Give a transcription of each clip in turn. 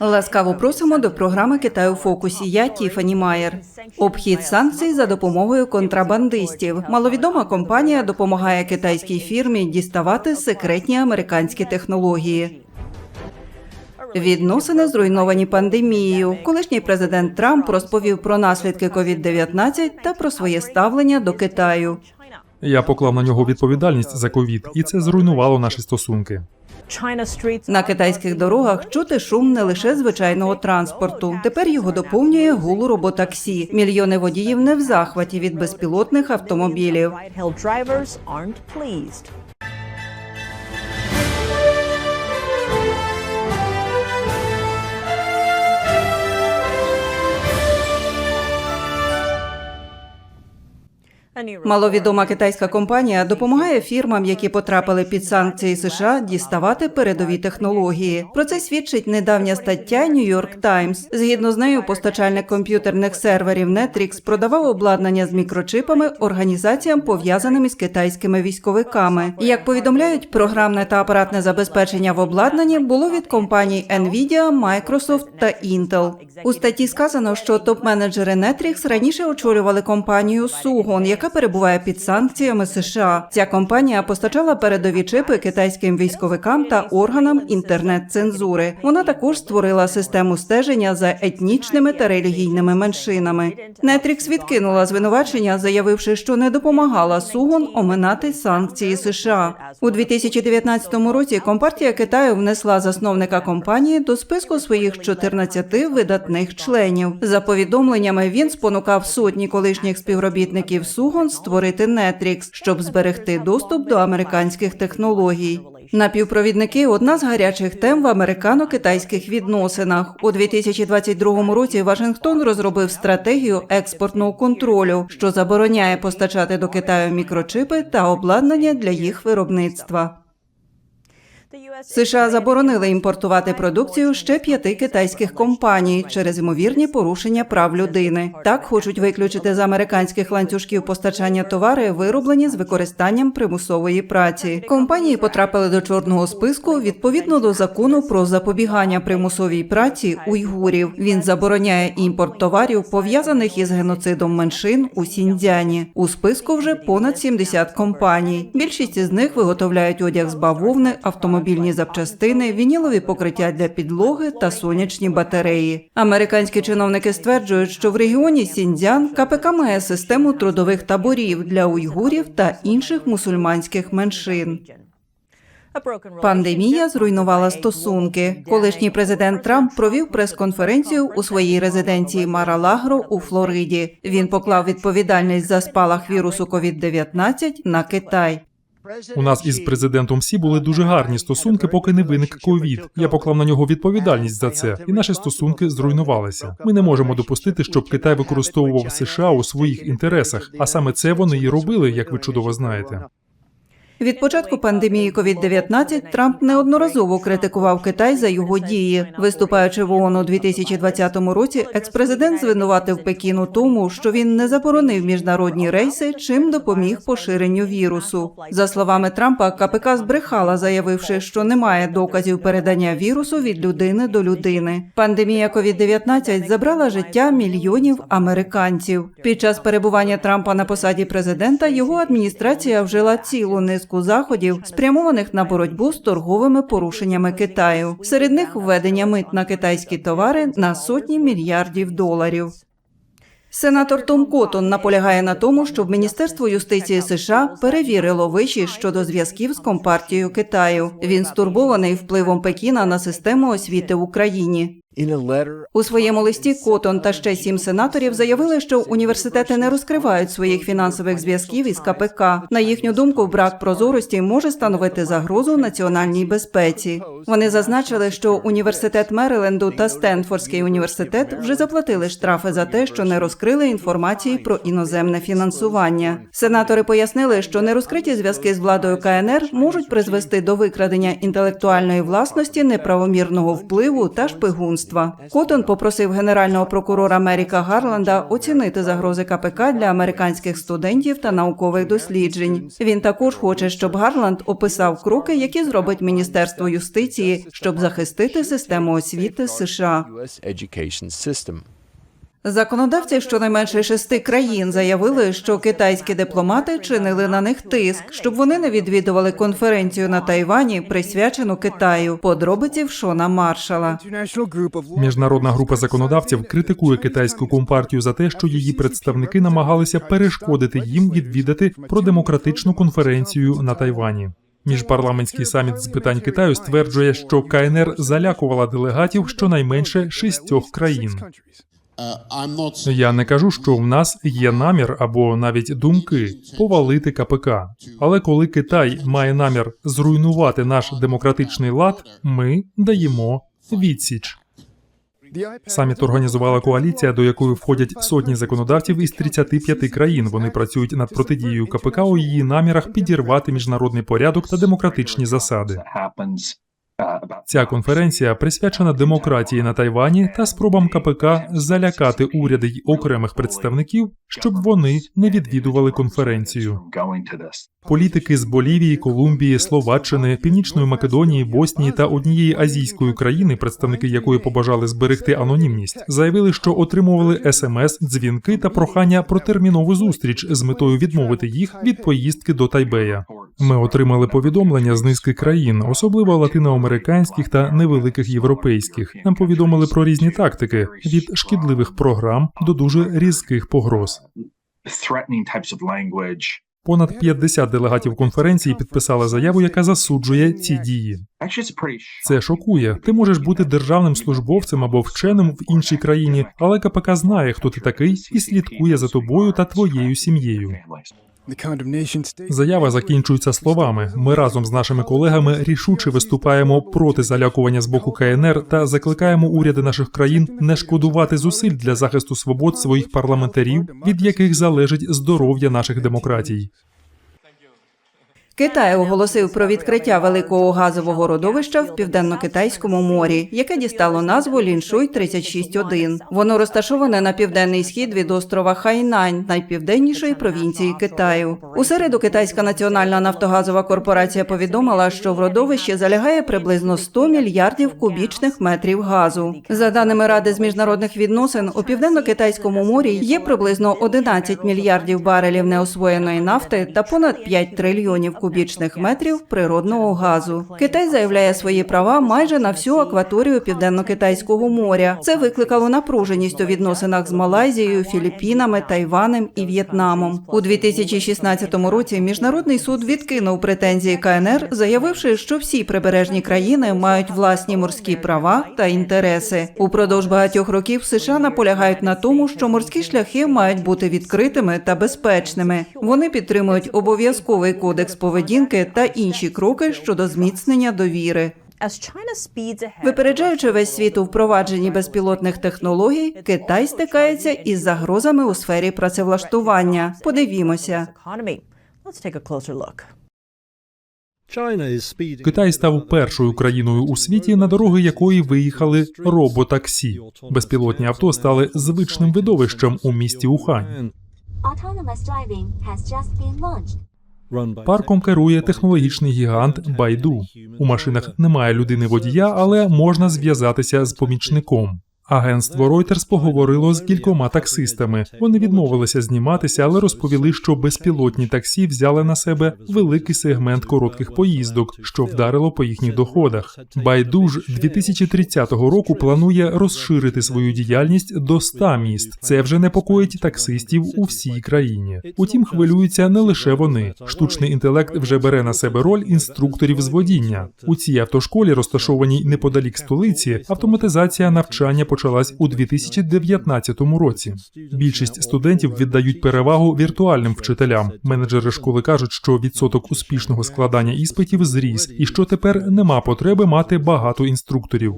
Ласкаво просимо до програми Китай у фокусі. Я Тіфані Майер. Обхід санкцій за допомогою контрабандистів. Маловідома компанія допомагає китайській фірмі діставати секретні американські технології. Відносини зруйновані пандемією. Колишній президент Трамп розповів про наслідки COVID-19 та про своє ставлення до Китаю. Я поклав на нього відповідальність за ковід, і це зруйнувало наші стосунки. На китайських дорогах чути шум не лише звичайного транспорту. Тепер його доповнює гул роботаксі. Мільйони водіїв не в захваті від безпілотних автомобілів. Маловідома китайська компанія допомагає фірмам, які потрапили під санкції США, діставати передові технології. Про це свідчить недавня стаття New York Times. Згідно з нею, постачальник комп'ютерних серверів Netrix продавав обладнання з мікрочипами організаціям, пов'язаним із китайськими військовиками. Як повідомляють, програмне та апаратне забезпечення в обладнанні було від компаній Nvidia, Microsoft та Intel. У статті сказано, що топ-менеджери Netrix раніше очолювали компанію Sugon, яка перебуває під санкціями США. Ця компанія постачала передові чипи китайським військовикам та органам інтернет-цензури. Вона також створила систему стеження за етнічними та релігійними меншинами. Нетрікс відкинула звинувачення, заявивши, що не допомагала Сугон оминати санкції США. У 2019 році компартія Китаю внесла засновника компанії до списку своїх 14 видатних членів. За повідомленнями він спонукав сотні колишніх співробітників Сугон створити Нетрікс, щоб зберегти доступ до американських технологій. Напівпровідники одна з гарячих тем в американо-китайських відносинах. У 2022 році Вашингтон розробив стратегію експортного контролю, що забороняє постачати до Китаю мікрочипи та обладнання для їх виробництва. США заборонили імпортувати продукцію ще п'яти китайських компаній через ймовірні порушення прав людини. Так хочуть виключити з американських ланцюжків постачання товари, вироблені з використанням примусової праці. Компанії потрапили до чорного списку відповідно до закону про запобігання примусовій праці уйгурів. Він забороняє імпорт товарів, пов'язаних із геноцидом меншин у Сіньцзяні. У списку вже понад 70 компаній. Більшість із них виготовляють одяг з бавовни, автомобільні запчастини, вінілові покриття для підлоги та сонячні батареї. Американські чиновники стверджують, що в регіоні Сіньцзян КПК має систему трудових таборів для уйгурів та інших мусульманських меншин. Пандемія зруйнувала стосунки. Колишній президент Трамп провів прес-конференцію у своїй резиденції Маралагро у Флориді. Він поклав відповідальність за спалах вірусу COVID-19 на Китай. У нас із президентом Сі були дуже гарні стосунки, поки не виник ковід. Я поклав на нього відповідальність за це, і наші стосунки зруйнувалися. Ми не можемо допустити, щоб Китай використовував США у своїх інтересах, а саме це вони і робили, як ви чудово знаєте. Від початку пандемії COVID-19 Трамп неодноразово критикував Китай за його дії. Виступаючи в ООН у 2020 році, експрезидент звинуватив Пекін у тому, що він не заборонив міжнародні рейси, чим допоміг поширенню вірусу. За словами Трампа, КПК збрехала, заявивши, що немає доказів передання вірусу від людини до людини. Пандемія COVID-19 забрала життя мільйонів американців. Під час перебування Трампа на посаді президента його адміністрація вжила цілу низку заходів, спрямованих на боротьбу з торговими порушеннями Китаю. Серед них введення мит на китайські товари на сотні мільярдів доларів. Сенатор Том Коттон наполягає на тому, щоб Міністерство юстиції США перевірило виші щодо зв'язків з компартією Китаю. Він стурбований впливом Пекіна на систему освіти в Україні. У своєму листі Котон та ще сім сенаторів заявили, що університети не розкривають своїх фінансових зв'язків із КПК. На їхню думку, брак прозорості може становити загрозу національній безпеці. Вони зазначили, що університет Мериленду та Стенфордський університет вже заплатили штрафи за те, що не розкрили інформації про іноземне фінансування. Сенатори пояснили, що нерозкриті зв'язки з владою КНР можуть призвести до викрадення інтелектуальної власності, неправомірного впливу та шпигунства. Шпигунства. Котон попросив генерального прокурора Меріка Гарланда оцінити загрози КПК для американських студентів та наукових досліджень. Він також хоче, щоб Гарланд описав кроки, які зробить Міністерство юстиції, щоб захистити систему освіти США. Законодавці щонайменше шести країн заявили, що китайські дипломати чинили на них тиск, щоб вони не відвідували конференцію на Тайвані, присвячену Китаю. Подробиці в Шона Маршала. Міжнародна група законодавців критикує китайську компартію за те, що її представники намагалися перешкодити їм відвідати продемократичну конференцію на Тайвані. Міжпарламентський саміт з питань Китаю стверджує, що КНР залякувала делегатів щонайменше шістьох країн. I'm not Я не кажу, що в нас є намір або навіть думки повалити КПК. Але коли Китай має намір зруйнувати наш демократичний лад, ми даємо відсіч. Саміт організувала коаліція, до якої входять сотні законодавців із 35 країн. Вони працюють над протидією КПК у її намірах підірвати міжнародний порядок та демократичні засади. Ця конференція присвячена демократії на Тайвані та спробам КПК залякати уряди й окремих представників, щоб вони не відвідували конференцію. Політики з Болівії, Колумбії, Словаччини, Північної Македонії, Боснії та однієї азійської країни, представники якої побажали зберегти анонімність, заявили, що отримували смс, дзвінки та прохання про термінову зустріч з метою відмовити їх від поїздки до Тайбея. Ми отримали повідомлення з низки країн, особливо латиноамериканських та невеликих європейських. Нам повідомили про різні тактики від шкідливих програм до дуже різких погроз. Понад 50 делегатів конференції підписали заяву, яка засуджує ці дії. Це шокує. Ти можеш бути державним службовцем або вченим в іншій країні, але КПК знає, хто ти такий, і слідкує за тобою та твоєю сім'єю. Заява закінчується словами. Ми разом з нашими колегами рішуче виступаємо проти залякування з боку КНР та закликаємо уряди наших країн не шкодувати зусиль для захисту свобод своїх парламентарів, від яких залежить здоров'я наших демократій. Китай оголосив про відкриття великого газового родовища в південно-китайському морі, яке дістало назву Ліншуй 36-1. Воно розташоване на південний схід від острова Хайнань, найпівденнішої провінції Китаю. У середу китайська національна нафтогазова корпорація повідомила, що в родовищі залягає приблизно 100 мільярдів кубічних метрів газу. За даними Ради з міжнародних відносин, у південно-китайському морі є приблизно 11 мільярдів барелів неосвоєної нафти та понад 5 трильйонів кубічних метрів природного газу. Китай заявляє свої права майже на всю акваторію південно-китайського моря. Це викликало напруженість у відносинах з Малайзією, Філіппінами, Тайванем і В'єтнамом. У 2016 році міжнародний суд відкинув претензії КНР, заявивши, що всі прибережні країни мають власні морські права та інтереси. Упродовж багатьох років США наполягають на тому, що морські шляхи мають бути відкритими та безпечними. Вони підтримують обов'язковий кодекс поведінки та інші кроки щодо зміцнення довіри. Випереджаючи весь світ у впровадженні безпілотних технологій, Китай стикається із загрозами у сфері працевлаштування. Подивімося. Китай став першою країною у світі, на дороги якої виїхали роботаксі. Безпілотні авто стали звичним видовищем у місті Ухань. Autonomous driving has just been launched. Парком керує технологічний гігант Байду. У машинах немає людини водія, але можна зв'язатися з помічником. Агентство Reuters поговорило з кількома таксистами. Вони відмовилися зніматися, але розповіли, що безпілотні таксі взяли на себе великий сегмент коротких поїздок, що вдарило по їхніх доходах. Байдуж 2030 року планує розширити свою діяльність до 100 міст. Це вже непокоїть таксистів у всій країні. Утім, хвилюються не лише вони. Штучний інтелект вже бере на себе роль інструкторів з водіння. У цій автошколі, розташованій неподалік столиці, автоматизація навчання почала розпочалась у 2019 році. Більшість студентів віддають перевагу віртуальним вчителям. Менеджери школи кажуть, що відсоток успішного складання іспитів зріс, і що тепер нема потреби мати багато інструкторів.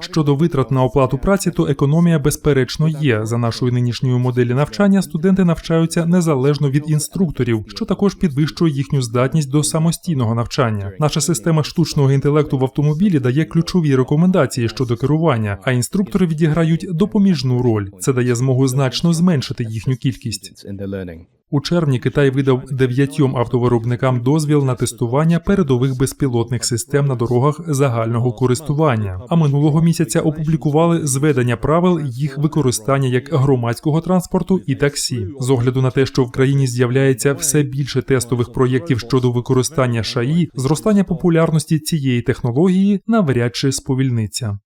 щодо витрат на оплату праці, то економія безперечно є. За нашою нинішньою моделі навчання студенти навчаються незалежно від інструкторів, що також підвищує їхню здатність до самостійного навчання. Наша система штучного інтелекту в автомобілі дає ключові рекомендації щодо керування а інструктори відіграють допоміжну роль. Це дає змогу значно зменшити їхню кількість. У червні Китай видав дев'ятьом автовиробникам дозвіл на тестування передових безпілотних систем на дорогах загального користування. А минулого місяця опублікували зведення правил їх використання як громадського транспорту і таксі. З огляду на те, що в країні з'являється все більше тестових проєктів щодо використання ШАІ, зростання популярності цієї технології навряд чи сповільниться.